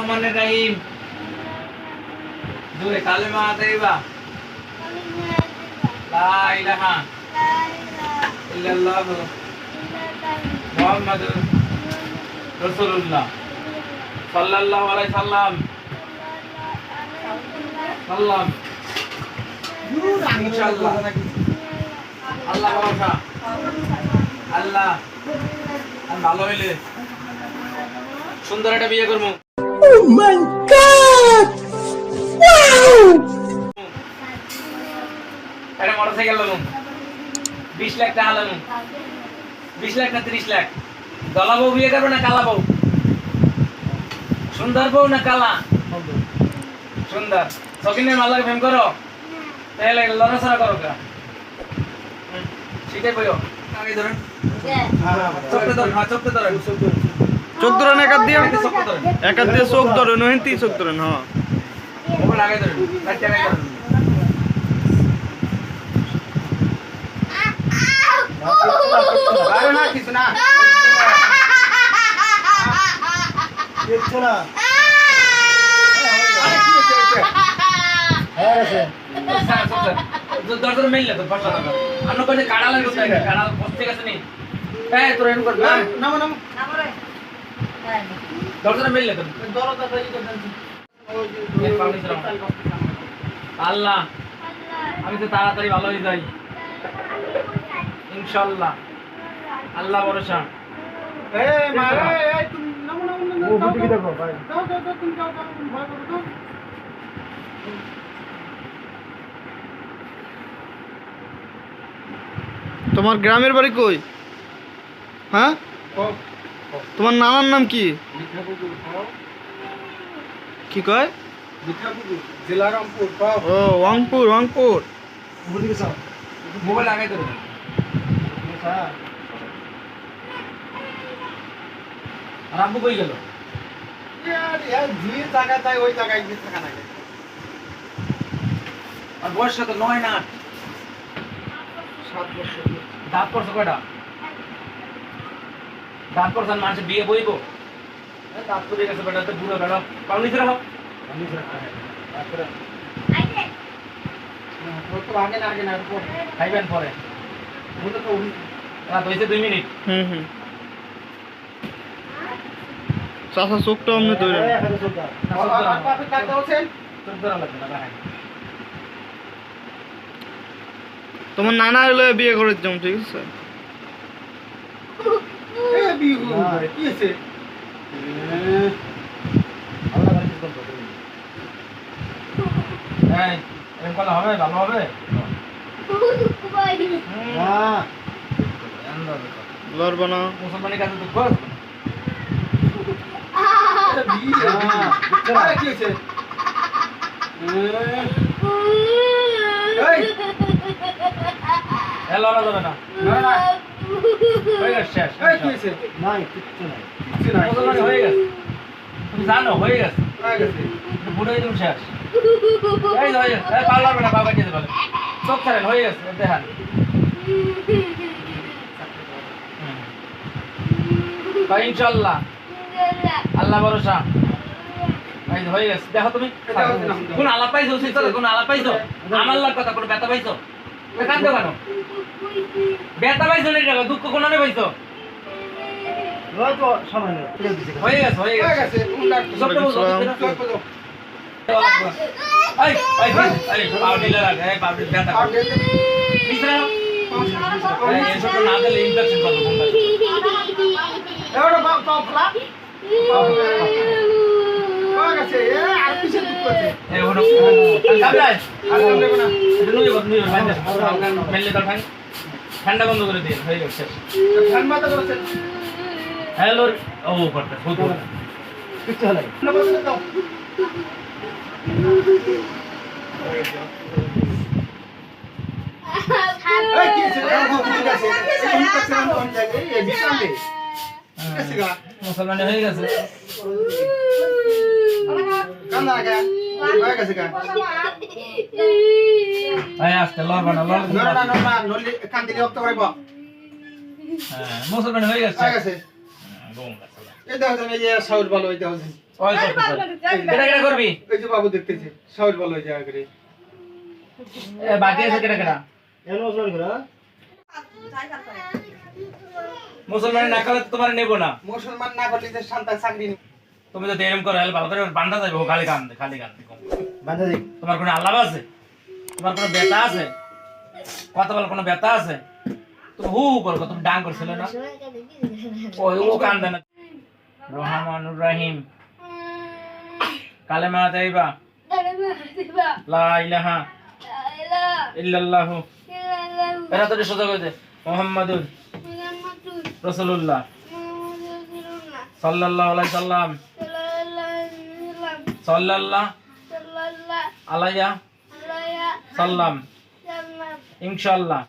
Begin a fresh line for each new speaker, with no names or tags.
রহমান রহিম। কালেমা তাইবা লা ইলাহা ইল্লাল্লাহু মুহাম্মাদুর রাসূলুল্লাহ। সাল্লাল্লাহু আলাইহি সাল্লাম। সাল্লাম। ইনশাআল্লাহ। আল্লাহ ভরসা। আল্লাহ। ভালো হইলে সুন্দর একটা বিয়ে করব। একটা মোটরসাইকেল লাগাবো বিশ লাখ টাকা লাগাবো বিশ লাখ না তিরিশ লাখ? দলা বউ বিয়ে করব না কালা বউ? সুন্দর বউ না কালা? সুন্দর। সকিনের মাল্লাকে ফেম করো? তাহলে লড়াচড়া করো কা হুম, সেটাই বইও। আগে ধরেন। চোখতে ধরেন হ্যাঁ চোখতে ধরেন।
চোখ ধরেন একাত দিয়ে? একাত দিয়ে চোখ ধরেন ওহেন্তি চোখ ধরেন হ্যাঁ
মোবাইল আগে ধরেন লাইট আগে ধরেন।
আরে না কিছু না। কিছু না। আরে কি হচ্ছে হচ্ছে হ্যাঁ আছে।
Sir, sir, sir. দ- দরজার মেইল না তো, দরজা। কইলে কাড়া লাগবে কাড়া বসতে গেছে নি। এই, তোরা এরকম করবি, হ্যাঁ?
নামো নামো।
দরজাটা তো। আল্লাহ আমি তো তাড়াতাড়ি ভালো হয়ে যাই। ইনশাল্লাহ। আল্লাহ ভরসা।
তোমার গ্রামের বাড়ি কই? হ্যাঁ? তোমার নানার নাম কি? কি কয়?
জেলা রামপুর পাও
ও ওয়াংপুর ওয়াংপুর
মোবাইল আগে ধরে। আর কই গেল?
ইয়ার ইয়ার যে জায়গা তাই ওই জায়গায় গিয়ে থাকা লাগে।
আর বয়স কত? নয় না
সাত বছর।
দাঁত পড়ছে কয়টা? দাঁত মানুষের বিয়ে বইব। দাঁত পড়ে গেছে বেটা তো বুড়ো ছেলে হোক।
আমি তারপরে। আগে না আগে না
খাইবেন পরে।
বলতে তো
রাত হয়েছে দুই মিনিট।
হুম হুম। চাষা চোখটা আপনি
ধরা না ভাই
তোমার নানা হলে বিয়ে করে দিতাম ঠিক আছে
এ বিয়ে করে কি আছে
আল্লাহ ভালো কিছু করবে এই এরকম করলে হবে ভালো হবে
লড়বা না।
মুসলমানের কাছে
আরে কি
এ লড়া যাবে না। তুমি জানো হয়ে গেছে। বুড়ো একদম শেষ। এই হয়ে গেছে। পারলাম না বাবা যেতে পারে চোখ ছাড়েন হয়ে গেছে দেখান। ভাই ইনশাল্লাহ আল্লাহ ভরসা। হয়ে গেছে। দেখো তুমি। কোন আলাপ পাইছো? কোন আলাপ পাইছো? আমার লাগ কথা কোন ব্যথা পাইছো? কান্দো কেন ব্যথা পাইছো না এটা দুঃখ কোন পাইছো
তুলে দিছে
হয়ে গেছে হয়ে
হয়ে
গেছে
গেছে কোনটা
ঠান্ডা বন্ধ করে দিন হয়ে গেছে
ধান মাথা
হ্যালো ও করতে
গেছে কাছে
মুসলমানে হয়ে গেছে।
গা। গেছে
লড়বা না লড়
নড়া না নড়া নড়লে কান দিলে
হ্যাঁ মুসলমান হয়ে গেছে।
হয়ে গেছে।
হ্যাঁ,
এই দেখো এই যে সাউল ভালো এই দেখো
ওই কেটা কেটা করবি?
এই যে বাবু দেখতেছে বলো ওই জায়গা করে
এ বাকি আছে কেটা কেটা মুসলমান না করলে তো তোমার নেব না।
মুসলমান না করলে শান্তা চাকরি।
তুমি যদি এরকম করো ভালো করে বান্ধা যাবে ও খালি কান্দে খালি তোমার কোনো আল্লাহ আছে? তোমার কোনো ব্যথা আছে? কথা বলার কোনো ব্যথা আছে? তুমি হু হু করো, তুমি ডাং করছিল না? ওই, ও কান্দে না। রহমানুর রহিম। কালেমা তাইবা লা ইলাহা ইল্লাল্লাহু। এরা তো সোজা করে দে মুহাম্মাদুর রাসূলুল্লাহ। সাল্লাল্লাহু আলাইহি সাল্লাম। সাল্লাল্লাহ আলাইয়া সাল্লাম। ইনশাআল্লাহ।